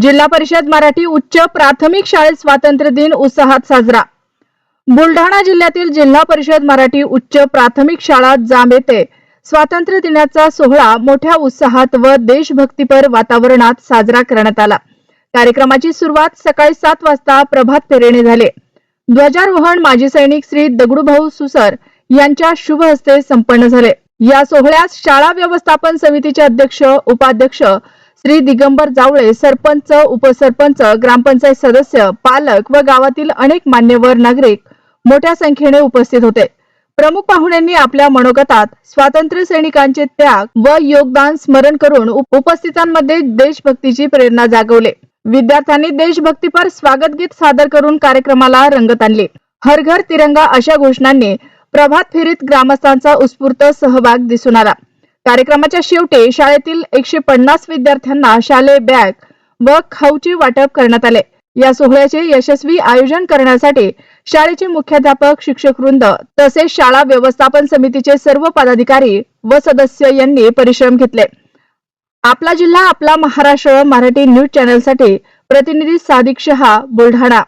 जिल्हा परिषद मराठी उच्च प्राथमिक शाळेत स्वातंत्र्य दिन उत्साहात साजरा. बुलढाणा जिल्ह्यातील जिल्हा परिषद मराठी उच्च प्राथमिक शाळा जांब येथे स्वातंत्र्य दिनाचा सोहळा मोठ्या उत्साहात व देशभक्तीपर वातावरणात साजरा करण्यात आला. कार्यक्रमाची सुरुवात सकाळी सात वाजता प्रभात फेरीने झाले. ध्वजारोहण माजी सैनिक श्री दगडूभाऊ सुसर यांच्या शुभ हस्ते संपन्न झाले. या सोहळ्यास शाळा व्यवस्थापन समितीचे अध्यक्ष उपाध्यक्ष श्री दिगंबर जावळे सरपंच उपसरपंच ग्रामपंचायत सदस्य पालक व गावातील अनेक मान्यवर नागरिक मोठ्या संख्येने उपस्थित होते. प्रमुख पाहुण्यांनी आपल्या मनोगतात स्वातंत्र्य सैनिकांचे त्याग व योगदान स्मरण करून उपस्थितांमध्ये देशभक्तीची प्रेरणा जागवले. विद्यार्थ्यांनी देशभक्तीपर स्वागत गीत सादर करून कार्यक्रमाला रंगत आणले. हर घर तिरंगा अशा घोषणांनी प्रभात फेरीत ग्रामस्थांचा उत्स्फूर्त सहभाग दिसून आला. कार्यक्रमाच्या शेवटी शाळेतील एकशे पन्नास विद्यार्थ्यांना शालेय बॅग व खाऊचे वाटप करण्यात आले. या सोहळ्याचे यशस्वी आयोजन करण्यासाठी शाळेचे मुख्याध्यापक शिक्षक वृंद तसेच शाळा व्यवस्थापन समितीचे सर्व पदाधिकारी व सदस्य यांनी परिश्रम घेतले. आपला जिल्हा आपला महाराष्ट्र मराठी न्यूज चॅनलसाठी प्रतिनिधी सादिक शहा बुलढाणा.